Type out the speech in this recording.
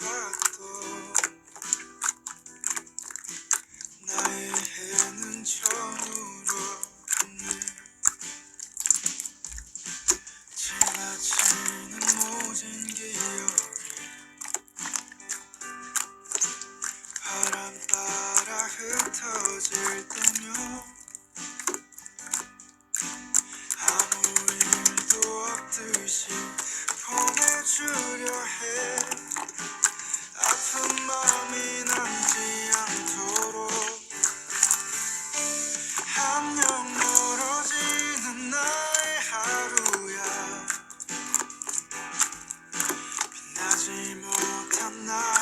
라또 나의 해는 처음 으로 흔들 지나 치는 모든 길로 바람 따라 흩어질 때면 지 못한 나